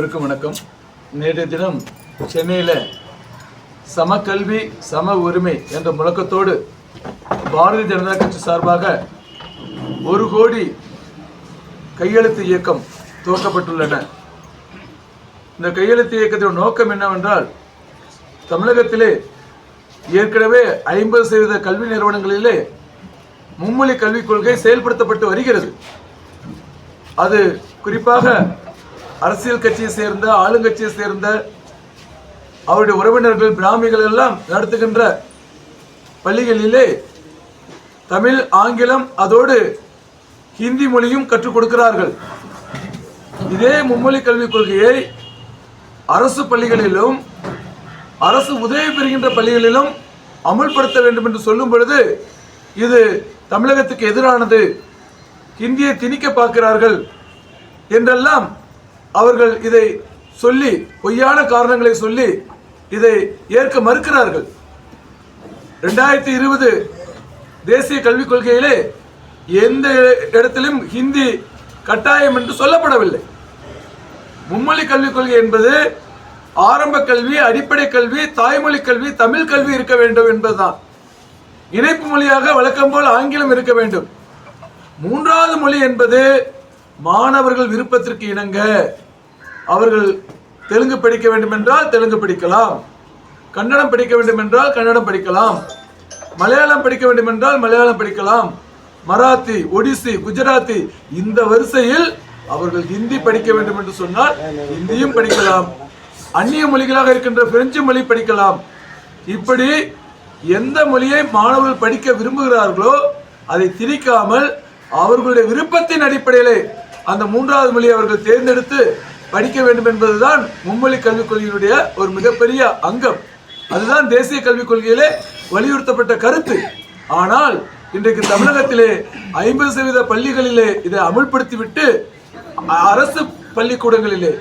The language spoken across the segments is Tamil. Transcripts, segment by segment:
அனைவருக்கும் வணக்கம். நேற்றைய தினம் சென்னையில் சமக்கல்வி சம உரிமை என்ற முழக்கத்தோடு பாரதிய ஜனதா கட்சி சார்பாக ஒரு கோடி கையெழுத்து இயக்கம் துவக்கப்பட்டுள்ளன. இந்த கையெழுத்து இயக்கத்தின் நோக்கம் என்னவென்றால் தமிழகத்திலே ஏற்கனவே ஐம்பது சதவீத கல்வி நிறுவனங்களிலே மும்மொழி கல்விக் கொள்கை செயல்படுத்தப்பட்டு வருகிறது. அது குறிப்பாக அரசியல் கட்சியை சேர்ந்த ஆளுங்கட்சியை சேர்ந்த அவருடைய உறவினர்கள் பிராமிகள் எல்லாம் நடத்துகின்ற பள்ளிகளிலே தமிழ் ஆங்கிலம் அதோடு ஹிந்தி மொழியும் கற்றுக் கொடுக்கிறார்கள். இதே மும்மொழி கல்விக் கொள்கையை அரசு பள்ளிகளிலும் அரசு உதவி பெறுகின்ற பள்ளிகளிலும் அமுல்படுத்த வேண்டும் என்று சொல்லும் பொழுது இது தமிழகத்துக்கு எதிரானது. ஹிந்தியை திணிக்க பார்க்கிறார்கள் என்றெல்லாம் அவர்கள் இதை சொல்லி பொய்யான காரணங்களை சொல்லி இதை ஏற்க மறுக்கிறார்கள். ரெண்டாயிரத்தி இருபது தேசிய கல்விக் கொள்கையிலே எந்த இடத்திலும் ஹிந்தி கட்டாயம் என்று சொல்லப்படவில்லை. மும்மொழி கல்விக் கொள்கை என்பது ஆரம்ப கல்வி அடிப்படை கல்வி தாய்மொழி கல்வி தமிழ் கல்வி இருக்க வேண்டும் என்பதுதான். இணைப்பு மொழியாக வழக்கம் போல் ஆங்கிலம் இருக்க வேண்டும். மூன்றாவது மொழி என்பது மாணவர்கள் விருப்பத்திற்கு இணங்க அவர்கள் தெலுங்கு படிக்க வேண்டும் என்றால் தெலுங்கு படிக்கலாம். கன்னடம் படிக்க வேண்டும் என்றால் கன்னடம் படிக்கலாம். மலையாளம் படிக்க வேண்டும் என்றால் மலையாளம் படிக்கலாம். மராத்தி ஒடிசி குஜராத்தி இந்த வரிசையில் அவர்கள் ஹிந்தி படிக்க வேண்டும் என்று சொன்னால் ஹிந்தியும் படிக்கலாம். அந்நிய மொழிகளாக இருக்கின்ற பிரெஞ்சு மொழி படிக்கலாம். இப்படி எந்த மொழியை மாணவர்கள் படிக்க விரும்புகிறார்களோ அதை திணிக்காமல் அவர்களுடைய விருப்பத்தின் அடிப்படையிலே அந்த மூன்றாவது மொழியை அவர்கள் தேர்ந்தெடுத்து படிக்க வேண்டும் என்பதுதான் மும்மொழி கல்விக் கொள்கையினுடைய ஒரு மிகப்பெரிய அங்கம். அதுதான் தேசிய கல்விக் கொள்கையிலே வலியுறுத்தப்பட்ட கருத்து. ஆனால் இன்றைக்கு தமிழகத்திலே ஐம்பது சதவீத பள்ளிகளிலே இதை அமுல்படுத்திவிட்டு அரசு பள்ளிக்கூடங்களிலே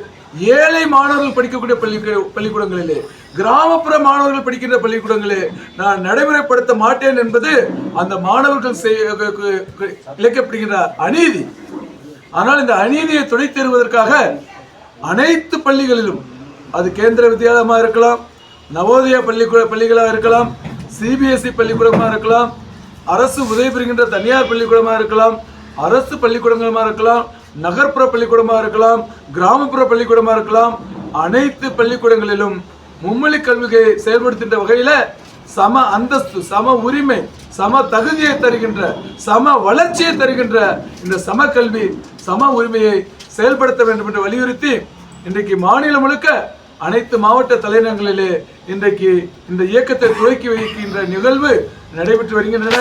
ஏழை மாணவர்கள் படிக்கக்கூடிய பள்ளி பள்ளிக்கூடங்களிலே கிராமப்புற மாணவர்கள் படிக்கின்ற பள்ளிக்கூடங்களே நான் நடைமுறைப்படுத்த மாட்டேன் என்பது அந்த மாணவர்கள் இழைக்கப்படுகின்ற அநீதி. ஆனால் இந்த அநீதியை துடைத் தருவதற்காக அனைத்து பள்ளிகளிலும் அது கேந்திர வித்யாலயமாக இருக்கலாம் நவோதயா பள்ளிக்கூட பள்ளிகளாக இருக்கலாம் சிபிஎஸ்இ பள்ளிக்கூடமாக இருக்கலாம் அரசு உதவி பெறுகின்ற தனியார் பள்ளிக்கூடமாக இருக்கலாம் அரசு பள்ளிக்கூடங்களாக இருக்கலாம் நகர்ப்புற பள்ளிக்கூடமாக இருக்கலாம் கிராமப்புற பள்ளிக்கூடமாக இருக்கலாம் அனைத்து பள்ளிக்கூடங்களிலும் மும்மொழி கல்வியை செயல்படுத்துகின்ற வகையில் சம அந்தஸ்து சம உரிமை சம தகுதியை தருகின்ற சம வளர்ச்சியை தருகின்ற இந்த சம கல்வி சம உரிமையை செயல்படுத்த வேண்டும் என்று வலியுறுத்தி இன்றைக்கு மாநிலம் முழுக்க அனைத்து மாவட்ட தலைநகங்களிலே இன்றைக்கு இந்த இயக்கத்தை துவக்கி வைக்கின்ற நிகழ்வு நடைபெற்று வருகின்றன.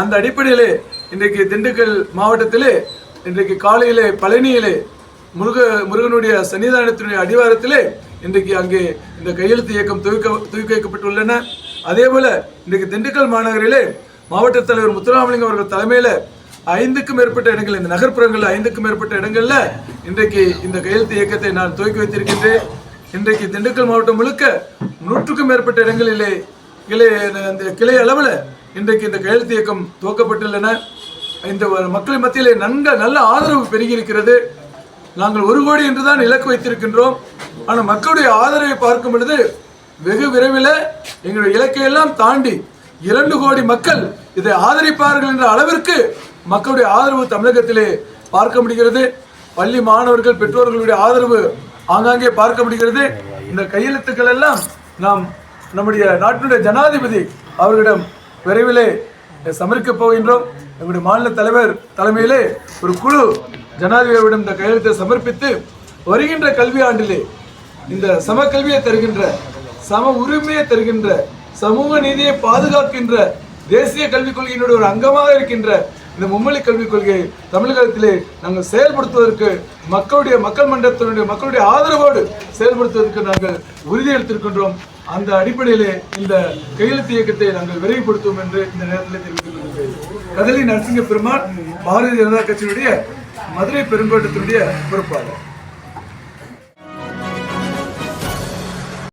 அந்த அடிப்படையிலே இன்றைக்கு திண்டுக்கல் மாவட்டத்திலே இன்றைக்கு காலையிலே பழனியிலே முருக முருகனுடைய சன்னிதானத்தினுடைய அடிவாரத்திலே இன்றைக்கு அங்கே இந்த கையெழுத்து இயக்கம் துவக்க துவக்கி வைக்கப்பட்டுள்ளன. அதே போல இன்றைக்கு திண்டுக்கல் மாநகரிலே மாவட்ட தலைவர் முத்துராமலிங்கம் அவர்கள் தலைமையில் ஐந்துக்கும் மேற்பட்ட இடங்கள் இந்த நகர்ப்புறங்களில் ஐந்துக்கும் மேற்பட்ட இடங்களில் இன்றைக்கு இந்த கையெழுத்து இயக்கத்தை நான் துவக்கி வைத்திருக்கின்றேன். இன்றைக்கு திண்டுக்கல் மாவட்டம் முழுக்க நூற்றுக்கும் மேற்பட்ட இடங்களிலே கிளை அந்த கிளை அளவில் இன்றைக்கு இந்த கையெழுத்து இயக்கம் துவக்கப்பட்டுள்ளன. இந்த மக்கள் மத்தியிலே நன்க நல்ல ஆதரவு பெருகியிருக்கிறது. நாங்கள் ஒரு கோடி என்று தான் இலக்கு வைத்திருக்கின்றோம். ஆனால் மக்களுடைய ஆதரவை பார்க்கும் பொழுது வெகு விரைவில் எங்களுடைய இலக்கையெல்லாம் தாண்டி இரண்டு கோடி மக்கள் இதை ஆதரிப்பார்கள் என்ற அளவிற்கு மக்களுடைய ஆதரவு தமிழகத்திலே பார்க்க முடிகிறது. பள்ளி மாணவர்கள் பெற்றோர்களுடைய ஆதரவு ஆங்காங்கே பார்க்க முடிகிறது. இந்த கையெழுத்துக்கள் எல்லாம் நாம் நம்முடைய நாட்டினுடைய ஜனாதிபதி அவர்களிடம் விரைவிலே சமர்ப்பிக்கப் போகின்றோம். எங்களுடைய மாநில தலைவர் தலைமையிலே ஒரு குழு ஜனாதிபதியிடம் இந்த கையெழுத்தை சமர்ப்பித்து வருகின்ற கல்வி ஆண்டிலே இந்த சம கல்வியை தருகின்ற சம உரிமையை தருகின்ற சமூக நீதியை பாதுகாக்கின்ற தேசிய கல்விக் கொள்கையினுடைய ஒரு அங்கமாக இருக்கின்ற இந்த மும்மொழி கல்விக் கொள்கையை தமிழகத்திலே நாங்கள் செயல்படுத்துவதற்கு மக்களுடைய மக்கள் மன்றத்தினுடைய மக்களுடைய ஆதரவோடு செயல்படுத்துவதற்கு நாங்கள் உறுதியளித்திருக்கின்றோம் அந்த அடிப்படையிலே இந்த கையெழுத்து இயக்கத்தை நாங்கள் விரைவுபடுத்துவோம் என்று இந்த நேரத்தில் தெரிவித்துக் கொள்கிறேன். கதலி நரசிங்க பெருமாள் பாரதிய ஜனதா கட்சியினுடைய மதுரை பெருங்கோட்டத்தினுடைய பொறுப்பாளர்.